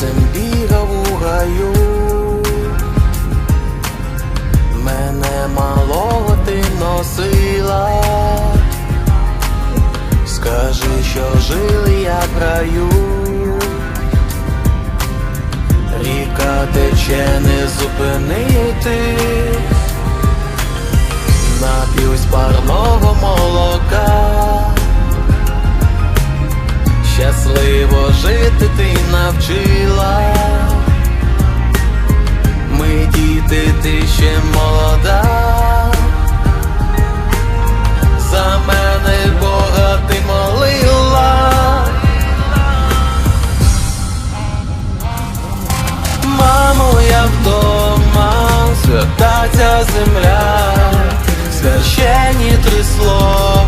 Серцем бігав у гаю, мене малого ти носила, скажи, що жили я в раю, ріка тече не зупинити. Щасливо жити ти навчила, ми діти, ти ще молода, за мене Бога ти молила, мамо, я вдома, свята ця земля, священні три слова.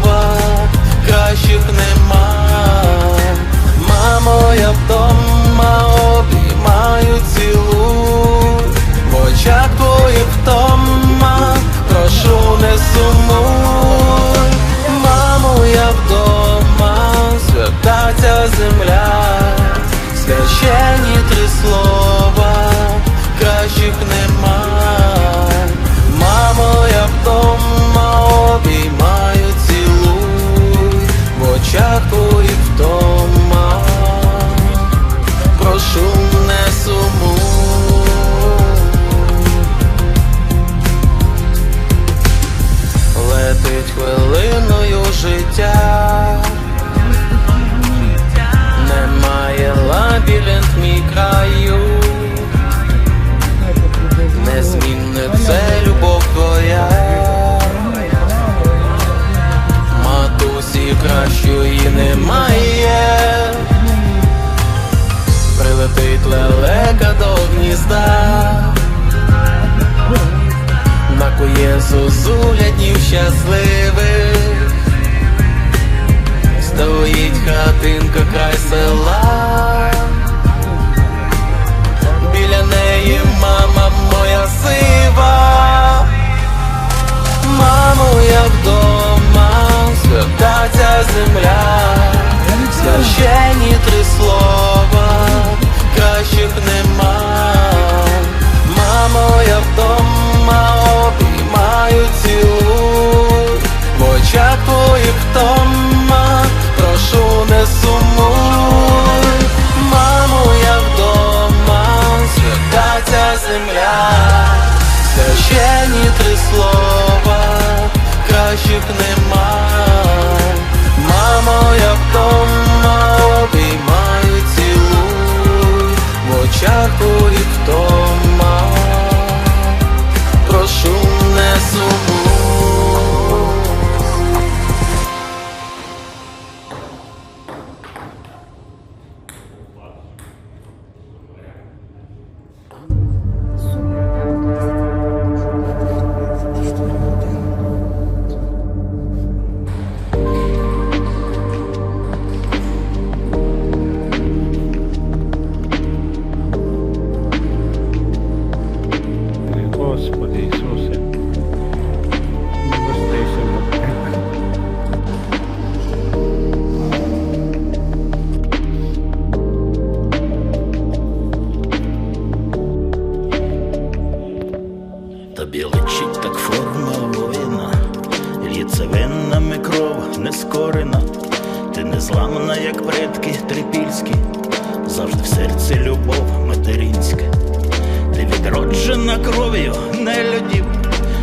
кров'ю нелюдів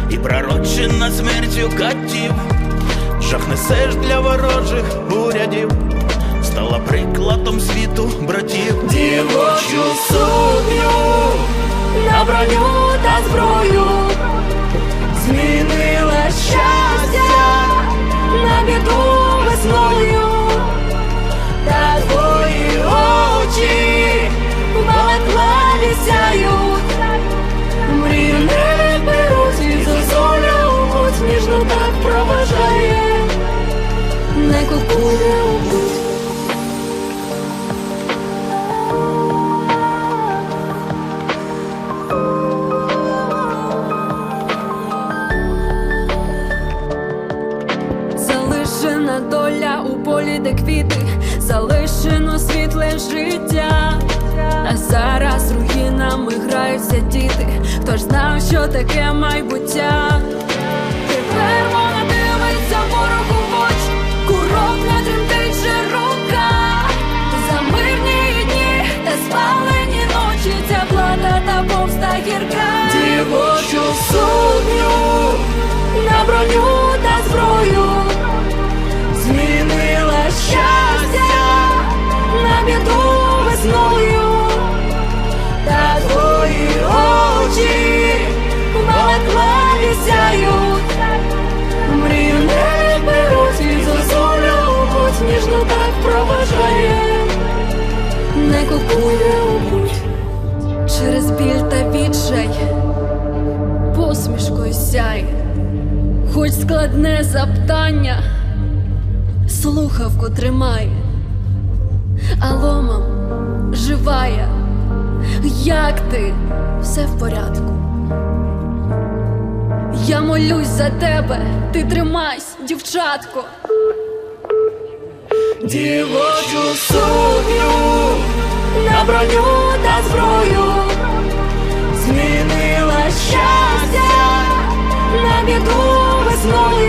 і пророчена смертю катів, жах несеш для ворожих урядів, стала прикладом світу братів, дівочу сукню на броню та зброю, змінила щастя на біду весною. Залишена доля у полі, де квіти, залишено світле життя. А зараз руїнами граються діти. Хто ж знав, що таке майбуття? Купує у путь через біль та відчай, посмішкою сяй, хоч складне запитання слухавку тримай, Алло, мам, жива я, як ти? Все в порядку. Я молюсь за тебе, ти тримайся, дівчатко. Дівочу сукню на броню та зброю. Змінила щастя на біду весною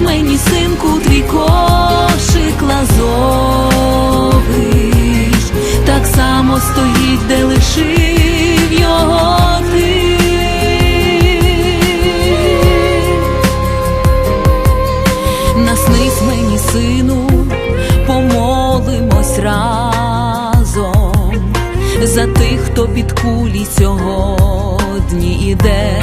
Наснись мені, синку, твій кошик лазовий, так само стоїть, де лишив його ти. Наснись мені, сину, помолимось разом за тих, хто під кулі сьогодні іде.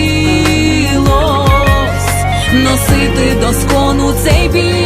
носити доскону цей біль